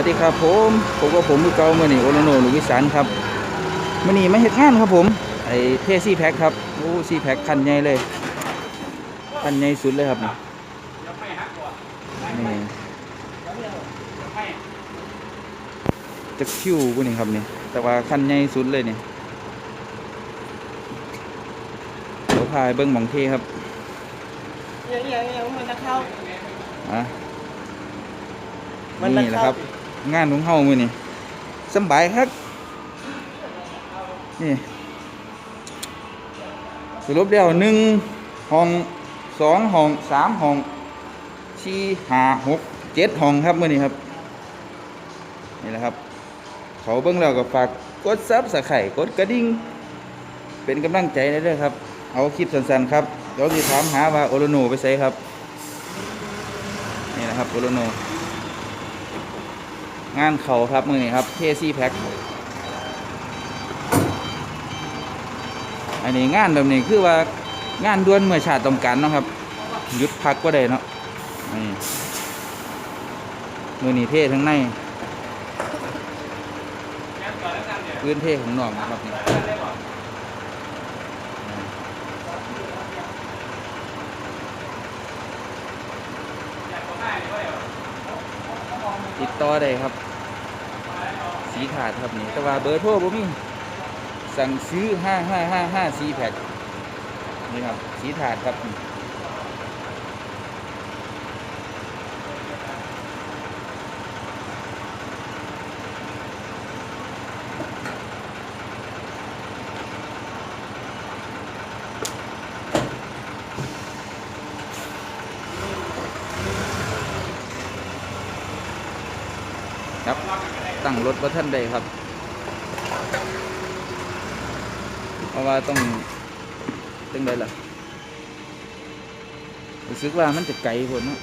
วัสดีครับผมผมก็ผมมือเก่ามื่อนี้โอโลโนลูกวิสานครับมื่อนี้มาเฮ็ดงานครับผมไอ้เทซี่แพ็คครับโอ้ซี่แพ็คคันใหญ่เลยคันใหญ่สุดเลยครับนี่นี่จะคิวกูนี่ครับนี่แต่ว่าคันใหญ่สุดเลยนี่เดี๋ยวพาไปเบิ้งหมองเทครับยังยังยังมันจะเข้าอะมันละนี่แหละครับครับ งานของเฮามือนี้สบายครับนี่สรุปแล้วหนึ่งห้องสองห้องสามห้องสี่ห้าหกเจ็ดห้องครับมือนี้ครับ นี่แหละครับ เขาเบิ่งแล้วก็ฝากกดซับสไครต์กดกระดิ่งเป็นกำลังใจได้เลยครับ เอาคลิปสั้นๆครับเดี๋ยวสิถามหาว่าโอโลโนไปใส่ครับ นี่นะครับโอโลโน งานเขาครับมือนี้ครับเทซี่แพ็คอันนี้งานแบบนี้คือว่างานด่วนเมื่อชาติต้องการเนาะครับหยุดพักก็ได้เนาะนี่มือนี้เททั้งในพื้นเทของนอกนะครับนี่ติดต่อได้ครับ สีขาดครับนี่แต่ว่าเบอร์โทรผมีสั่งซื้อ 5555สีแพ็คนี่ครับสีถาดครับนี่ครับ ตั้งรถว่าท่านใดครับ เพราะว่าต้องตึงใดล่ะรู้สึกว่ามันจะไกลคนเนาะ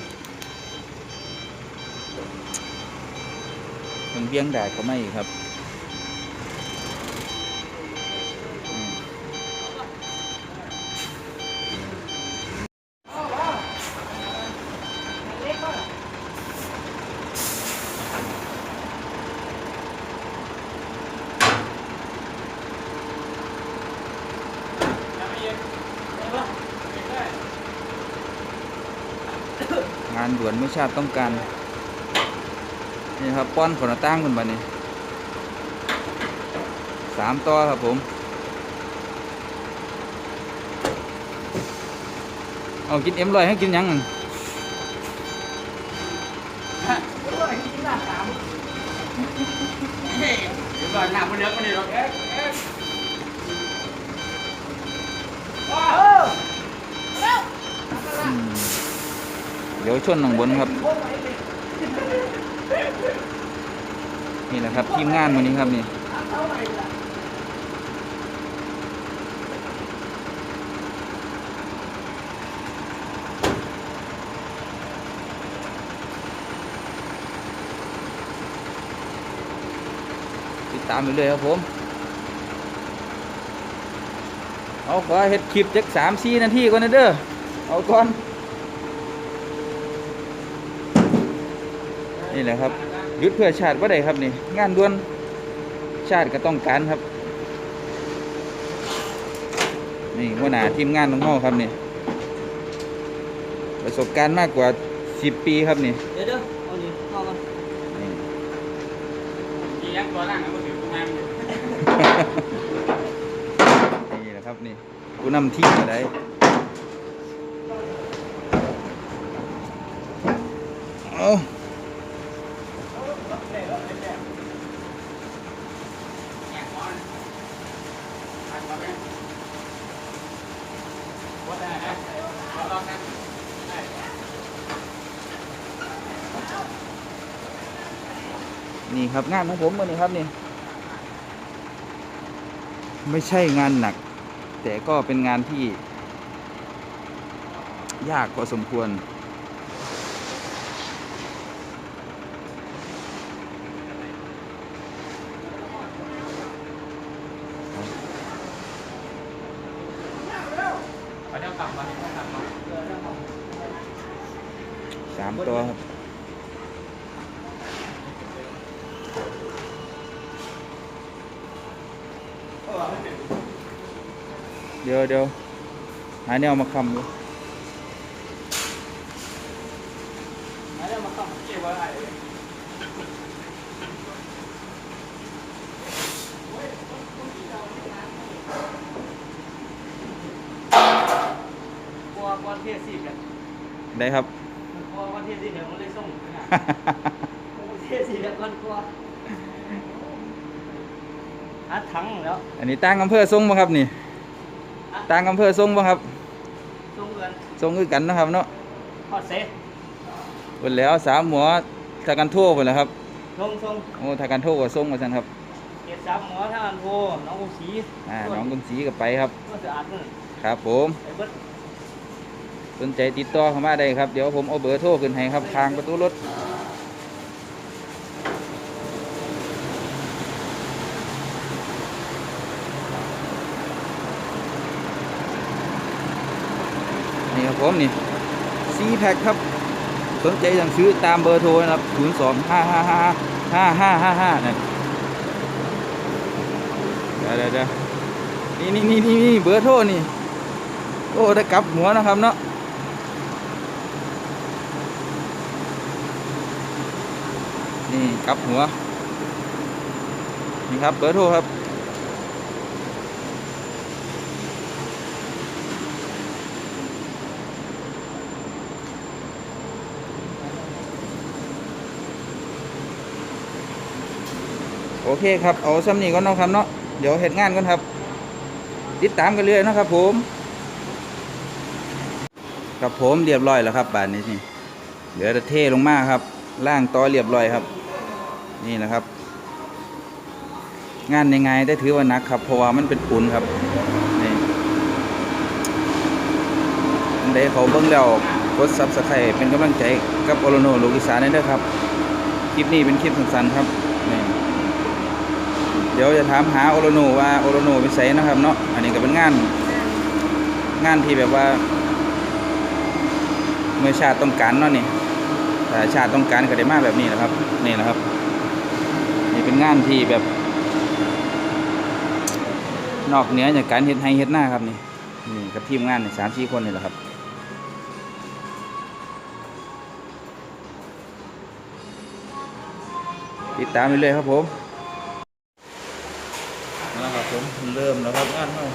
ถึงเบี้ยงแดดก็ไม่ครับ วนไม่ชาติต้องการนี่ครับป้อนขนตั้งคนบันนี้สามตัวครับผม เอากินเอ็มลอยให้กินหยังนั่นก่อนหนักมัน เดี๋ยวชนหนังบนครับ นี่แหละครับทีมงานวันนี้ครับนี่ติดตามไปเลยครับผมเอาขอเฮ็ดคลิปจักสามสี่นาทีก่อนนะเด้อเอาก่อน นี่แหละครับหยุดเพื่อชาติว่าใดครับนี่ งานด่วนชาติก็ต้องการครับ นี่หัวหน้าทีมงานของเฮาครับนี่ ประสบการณ์มากกว่า 10 ปีครับนี่เดี๋ยวเดี๋ยวเอาดิเข้ามานี่ มียักษ์ตัวล่างมันถือกูมาอยู่นี่แหละครับนี่ผู้นำทีมก็ได้เอา นี่ครับงานของผมวันนี้ครับนี่ ไม่ใช่งานหนัก แต่ก็เป็นงานที่ ยากพอสมควรไปเดี๋ยวกลับมาเดี๋ยวกลับมาสามตัวครับ เดี๋ยวเดี๋ยวหาแนวมาคำดูแล้วมาต้องเก็บไว้กลัวกลัวเทียสิบเนี่ยได้ครับกลัวกลัวเทียสิบเดี๋ยวมันเลยส่งไปหาเทียสิบเดี๋ยวก่อนกลัว อัดถังแล้วอันนี้ตั้งอำเภอทรงบ่ครับนี่ตั้งอำเภอทรงบ่ครับส่งเงินทรงคือกันนะครับเนาะทอดเซเพิ่นแล้วสามหมอทากันทษเพิ่นแล้วครับส่งส่งโอ้ทากันโทษก็ทรงว่าซั่นครับเกียรติสามหมอท่านโทน้องกุศรีอ่าน้องกุนศรีก็ไปครับก็สะอาดนั่ครับผมสนใจติดต่อเข้ามาได้ครับ เดี๋ยวผมเอาเบอร์โทรขึ้นให้ครับทางประตูรถนี่ครับ ผมนี่ซีแพ็คครับ สนใจสั่งซื้อตามเบอร์โทรนะครับ 0 2 5 5 5 5 5 5 5นั่นเดี๋ยวเดี๋ยวเนี่นี่นี่นี่นี่เบอร์โทรนี่ โอ้ ได้กลับหัวนะครับเนาะนี่กลับหัว นี่ครับเบอร์โทรครับ โอเคครับเอาซ้ำนี้ก่อนเนาะครับเนาะเดี๋ยวเหตุงานก่อนครับ ติดตามกันเรื่อยนะครับผมครับผมเรียบร้อยแล้วครับบานนี้นี่เหลือแต่เทลงมาครับล่างต่อเรียบร้อยครับ นี่นะครับ งานยังไงได้ถือว่านักครับ เพราะว่ามันเป็นปูนครับนี่อันใดเขาเบิ่งแล้วกดซับสไครต์เป็นกำลังใจกับโอโลโนโลกิสาได้ด้อครับ คลิปนี้เป็นคลิปสั้นๆครับนี่ เดี๋ยวจะถามหาโอโลโนว่าโอโลโนเป็นไสนะครับเนาะอันนี้ก็เป็นงาน งานที่แบบว่า เมื่อชาติต้องการเนาะนี่แต่ชาติต้องการก็ได้มาแบบนี้แหละครับนี่แหละครับ นี่เป็นงานที่แบบ นอกเหนือจากการเฮ็ดให้เฮ็ดหน้าครับนี่นี่กับทีมงานสามสี่คนนี่แหละครับติดตามไปเลยครับผมนะครับผม เริ่มแล้วครับงานเรา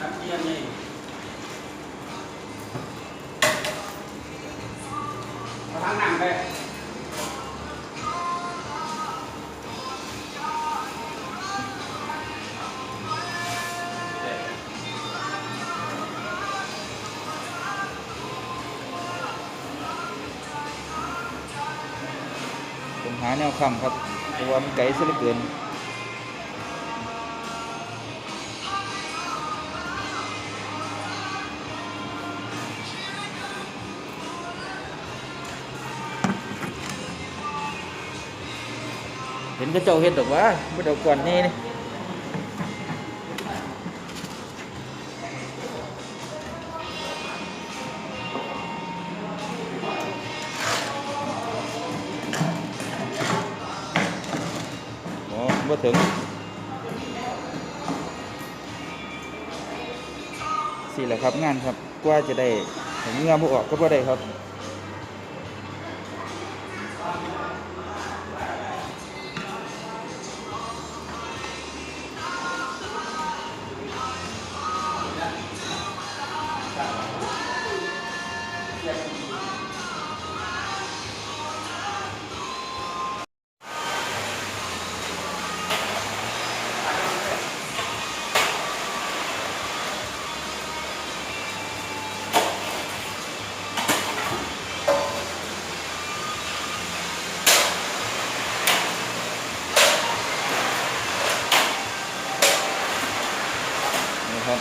ตัดเกียร์นี่มาทางหนังเล ผมหาแนวคำครับเพราะว่ามันไกลซะเหลือเกินเห็นกระเจ้าเห็นดอกว่าไม่ดอกก่อนนี่นี่ บ่ถึงสี่แหละครับงานครับกว่าจะได้เห็นงือบุออกก็บ่ได้ครับ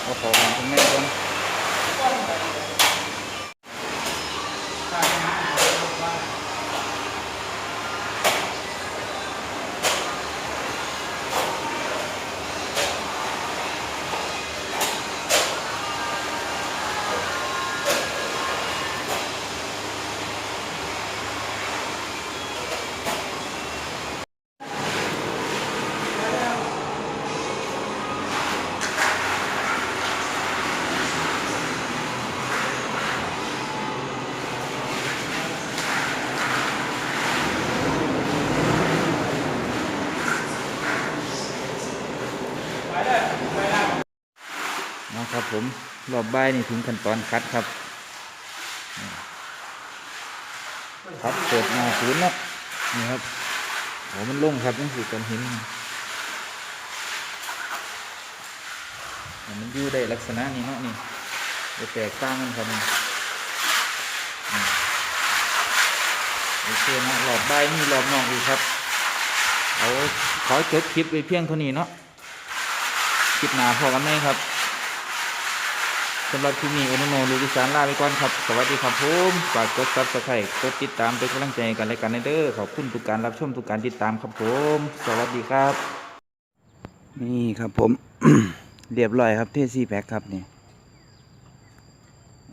เอาของของแม่ก่อน ผมรอบใบนี่ถึงขั้นตอนคัดครับครับเปิดหนาศูนย์เนาะนี่ครับโหมันลงครับนี่คือกันหินมันอยู่ได้ลักษณะนี้เนาะนี่จะแตกต่างกันครับโอเคนะรอบใบนี่รอบนอกอีกครับเอาขอจบคลิปไปเพียงเท่านี้เนาะคลิปหนาพอกันไหมครับ สำหรับคลิปนี้โอโนโนลูกอีสานลาไปก่อนครับ สวัสดีครับผมฝากกดซับสไครต์กดติดตามเป็นกำลังใจให้กันและกันเด้อขอบคุณทุกการรับชมทุกการติดตามครับผม สวัสดีครับ นี่ครับผม เรียบร้อยครับเทซี่แพ็คครับนี่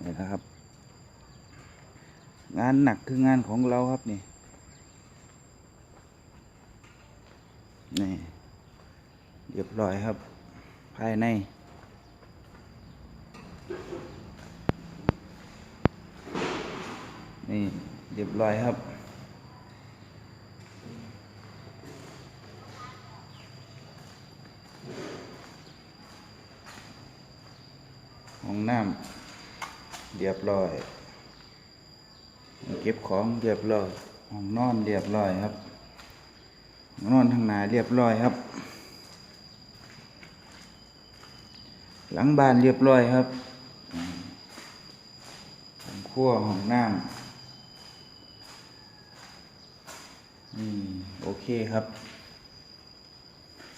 นี่นะครับ งานหนักคืองานของเราครับนี่นี่เรียบร้อยครับ ภายใน นี่เรียบร้อยครับ ห้องน้ำเรียบร้อย เก็บของเรียบร้อย ห้องนอนเรียบร้อยครับห้องนอนทางหนาเรียบร้อยครับ หลังบ้านเรียบร้อยครับห้องครัวห้องน้ำ นี่โอเคครับ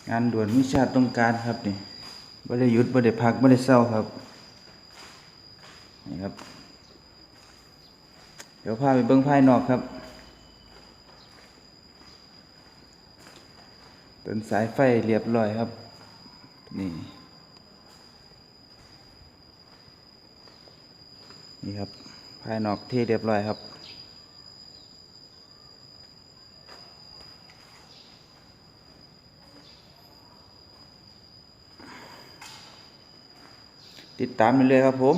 งานด่วนวิชาต้องการครับนี่บ่ได้หยุดบ่ได้พักบ่ได้เศร้าครับ นี่ครับ เดี๋ยวพาไปเบิ้งภายนอกครับต้นสายไฟเรียบร้อยครับ นี่ นี่ครับ ภายนอกเทเรียบร้อยครับ ติดตามไปเลยๆครับผม